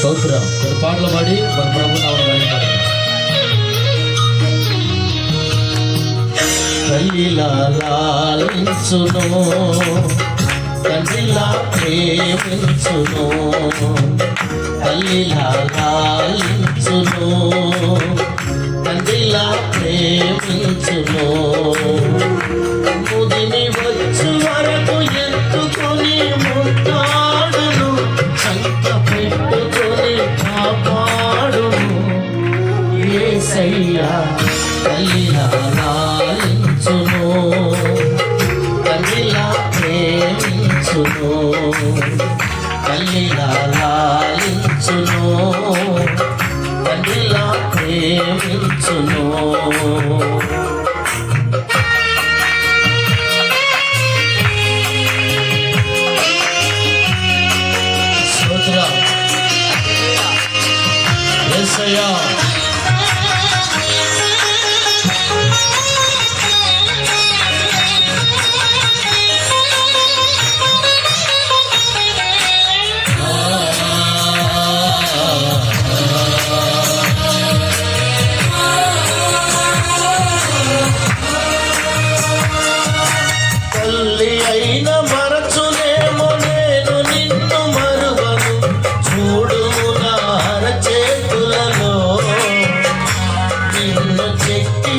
స్తోత్రం. కొన్ని పాటలు పాడి మన ప్రభు నామం తల్లిలా లాలించును తండ్రిలా ప్రేమించును తల్లిలా లాలించును తల్లిలా ప్రేమించును. ఏసయ్యా తల్లిలా లాలించును తల్లిలా ప్రేమించును. తల్లిలా లాలించును తల్లిలా ప్రేమించును. స్తోత్రం. యేసయ్యా అయిన మరచునేమో నేను నిన్ను మరువను. చూడు నా చేతులలో నిన్ను చెక్కి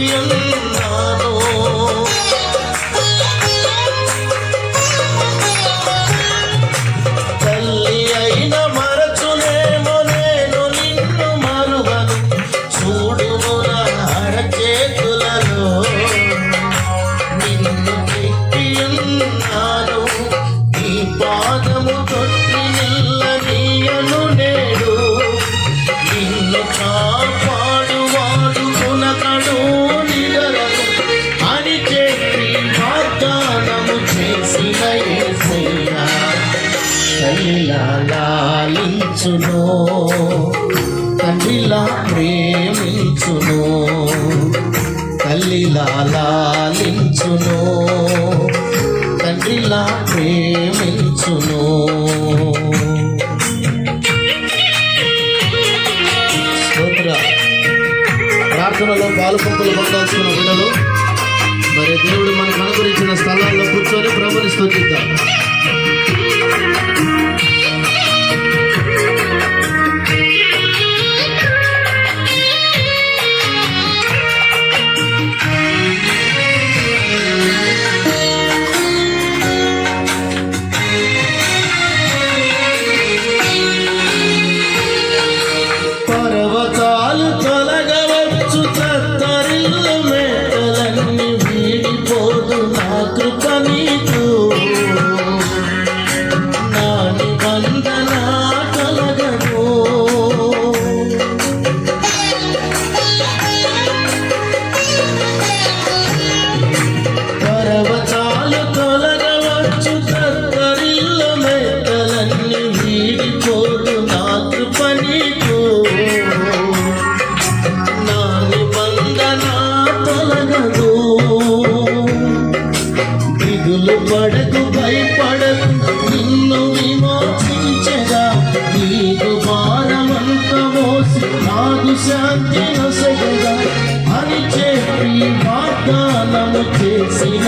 చేసిన యేసయ్యా తల్లిలా లాలించును తండ్రిలా ప్రేమించును తల్లిలా లాలించును తండ్రిలా ప్రేమించును. స్తోత్ర. ప్రార్థనలో పాలుపంపులు పొందాల్సిన బిడ్డలు పడకు భయపడకు నిన్ను విమోచించగా నీకు భారమంత మోసి నాకు శాంతి నొసగగా అని చెప్పి వాగ్దానము చేసిన